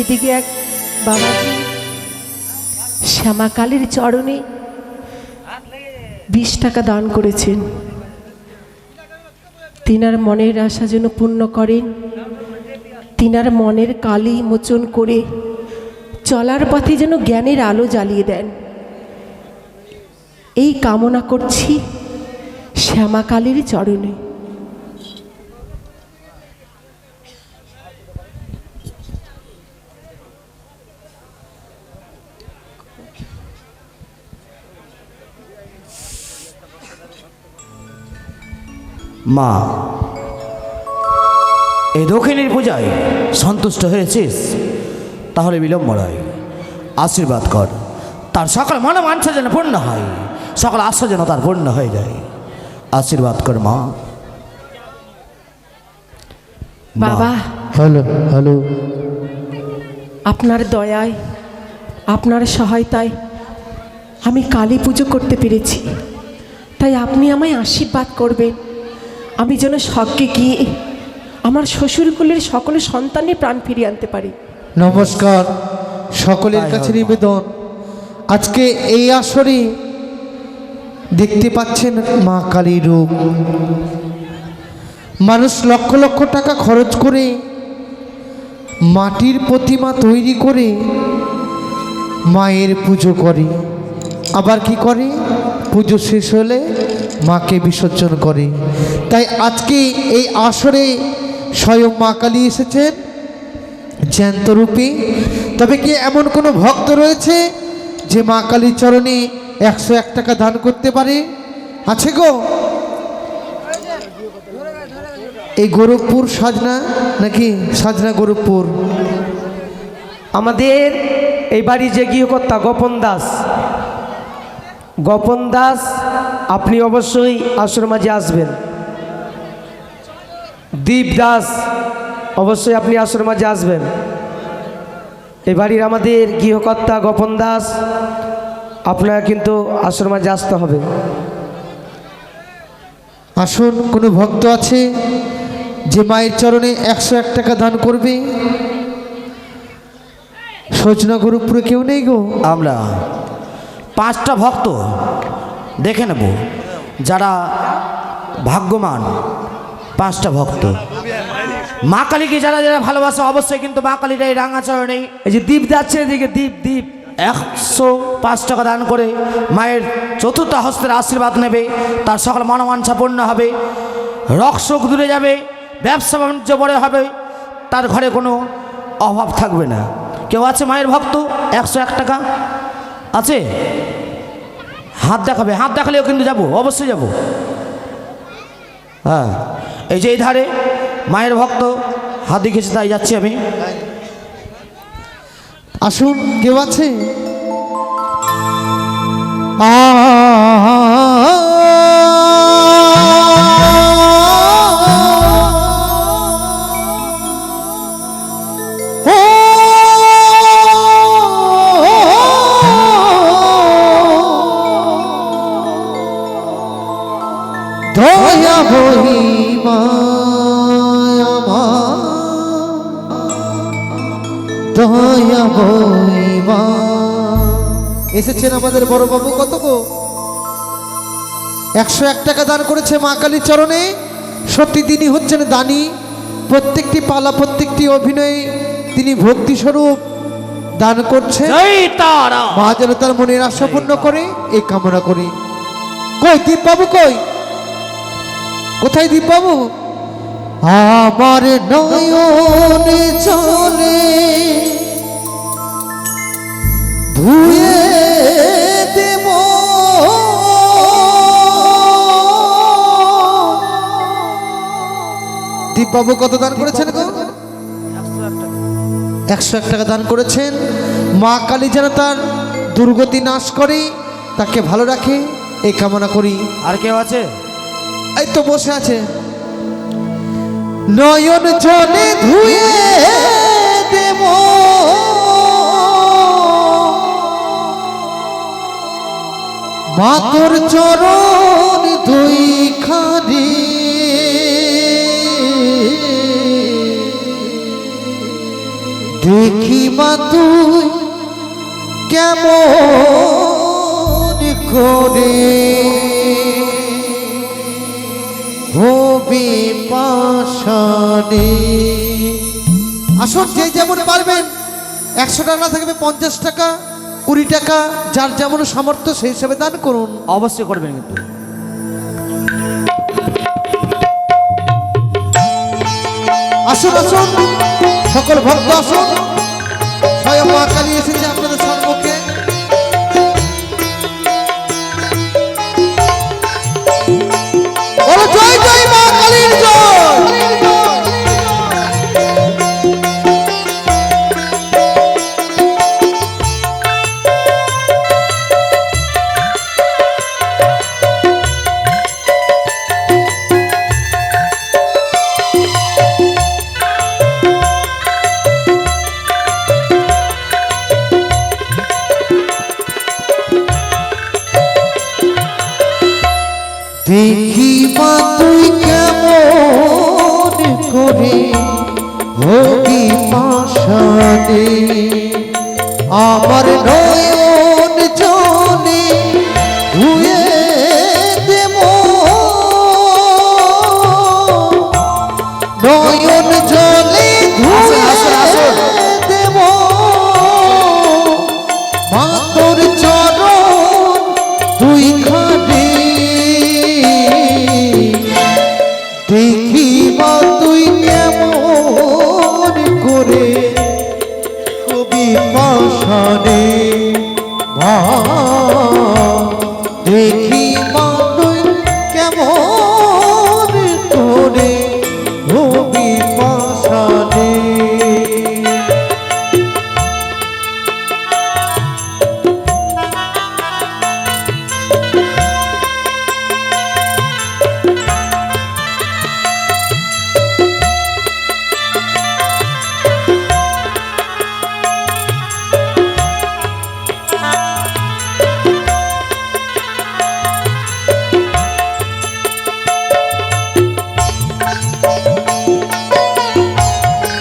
এদিকে এক বাবাজি শ্যামাকালীর চরণে বিশ টাকা দান করেছেন। তিনার মনের আশা যেন পূর্ণ করেন। তিনার মনের কালি মোচন করে চলার পথে যেন জ্ঞানের আলো জ্বালিয়ে দেন। এই কামনা করছি শ্যামাকালীর চরণে। মা এই দক্ষিণের পূজায় সন্তুষ্ট হয়েছিস? তাহলে বিলম্ব নয়। আশীর্বাদ কর। তার সকল মনে মানসা যেন পূর্ণ হয়। সকল আশা যেন তার পূর্ণ হয়ে যায়। আশীর্বাদ কর মা। বাবা। Hello hello. আপনার দয়ায় আপনার সহায়তায় আমি কালী পুজো করতে পেরেছি। তাই আপনি আমায় আশীর্বাদ করবেন। আমি যেন স্বর্গে গিয়ে আমার শ্বশুরকুলের সকল সন্তানের প্রাণ ফিরিয়ে আনতে পারি। নমস্কার। সকলের কাছে নিবেদন। আজকে এই আসরে দেখতে পাচ্ছেন মা কালীর রূপ। মানুষ লক্ষ লক্ষ টাকা খরচ করে মাটির প্রতিমা তৈরি করে মায়ের পুজো করে। আবার কি করে? পুজো শেষ হলে মাকে বিসর্জন করে। তাই আজকে এই আসরে স্বয়ং মা কালী এসেছেন জ্যান্ত রূপে তবে কি এমন কোনো ভক্ত রয়েছে যে মা কালীর চরণে একশো এক টাকা দান করতে পারে? আছে গো? এই গোরখপুর সাজনা নাকি সাজনা গোরখপুর? আমাদের এই বাড়ি যে গৃহকর্তা গোপন দাস গোপন দাস আপনি অবশ্যই আসর মাঝে আসবেন। দীপ দাস অবশ্যই আপনি আসর মাঝে আসবেন। এই বাড়ির আমাদের গৃহকর্তা গোপন দাস আপনার কিন্তু আসর মাঝে আসতে হবে। আসুন কোনো ভক্ত আছে যে মায়ের চরণে একশো এক টাকা দান করবে? সজনা গোরখপুরে কেউ নেই গো? আমরা পাঁচটা ভক্ত। দেখে নেব যারা ভাগ্যমান পাঁচটা ভক্ত। মা কালীকে যারা যারা ভালোবাসে অবশ্যই কিন্তু মা কালীর এই রাঙাচরণেই। এই যে দীপ যাচ্ছে এদিকে, দীপ দ্বীপ একশো পাঁচ টাকা দান করে মায়ের চতুর্থ হস্তের আশীর্বাদ নেবে। তার সকল মনোমাঞ্ছা পূর্ণ হবে। রক্তশোক দূরে যাবে। ব্যবসা বাণিজ্য বড় হবে। তার ঘরে কোনো অভাব থাকবে না। কেউ আছে মায়ের ভক্ত? একশো এক টাকা? আছে? হাত দেখাবে, হাত দেখালেও কিন্তু যাব, অবশ্যই যাব। হ্যাঁ এই যে এই ধারে মায়ের ভক্ত, হাত দেখেছে তাই যাচ্ছি আমি। আসুন, কেউ আছে? দয়া বইমা এসেছেন আমাদের বড় বাবু কত গো? একশো এক টাকা দান করেছে মা কালীর চরণে। সত্যি তিনি হচ্ছেন দানী। প্রত্যেকটি পালা প্রত্যেকটি অভিনয়ে তিনি ভক্তি স্বরূপ দান তারা। মা যেন তার মনের আশা পূর্ণ করে এই কামনা করি। কই দীপ বাবু কই? কোথায় দীপ বাবু আমার নয়নে চলে। ধুয়ে দেব। দীপ বাবু কত দান করেছেন গো? একশো এক টাকা দান করেছেন। মা কালী যেন তার দুর্গতি নাশ করে তাকে ভালো রাখে এই কামনা করি। আর কেউ আছে? এই তো বসে আছে। নয়ন জলে ধুয়ে দেব। মাতর চরণ দুই খানি দেখি মা তুই কেমন করে হবি পাশানে আসুন, যে যেমন পারবেন, একশো টাকা থাকবে পঞ্চাশ টাকা। কুড়ি টাকা যার যেমন সামর্থ্য সেই হিসাবে দান করুন। অবশ্যই করবেন কিন্তু। আসুন আসুন। সকল ভক্ত আসুন। স্বয়ং মা কালী এসেছে আপনাদের সম্মুখে। জয় জয় মা। দেখি মা তুই কেমন করে? হবি পাশানে আমার নয়ন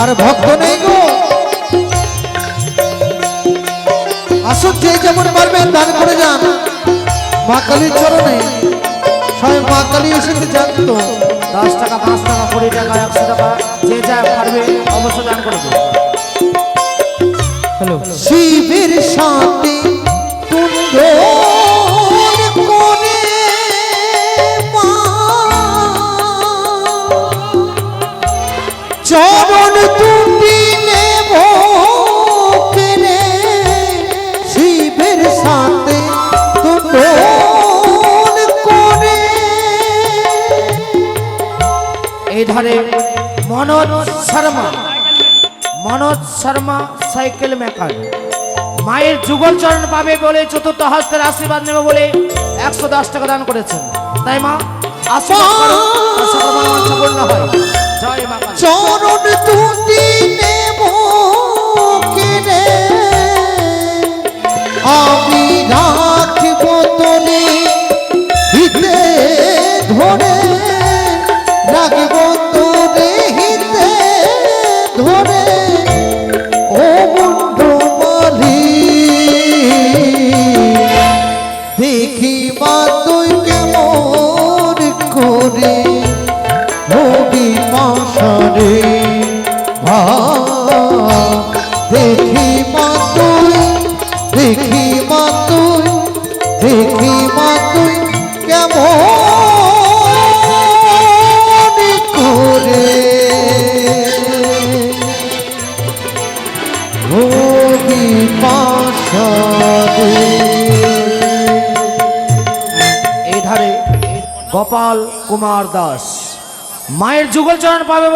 আর ভক্ত নেই গো। আসুন যে যেমন পারবেন দান করে যান। মা কালীর চরণে স্বয়ং মা কালী এসেছে জানতো দশ টাকা পাঁচ টাকা কুড়ি টাকা একশো টাকা যে যা পারবে অবশ্য দান করবে হ্যালো। শিবের সাথে চরণ দুটি নেব কেনে, শিবের সাথে করে। এই ধারে মনোজ শর্মা মনোজ শর্মা সাইকেল মেকার। মায়ের যুগল চরণ পাবে বলে চতুর্থ হস্তের আশীর্বাদ নেবে বলে একশো দশ টাকা দান করেছেন। তাই মা, আশীর্বাদ হয়। চরণ দুটি দেখি মা তুই দেখি মা দেখি মা কেমন করে। পাশারে এই গোপাল কুমার দাস, মায়ের যুগল চরণ পাবে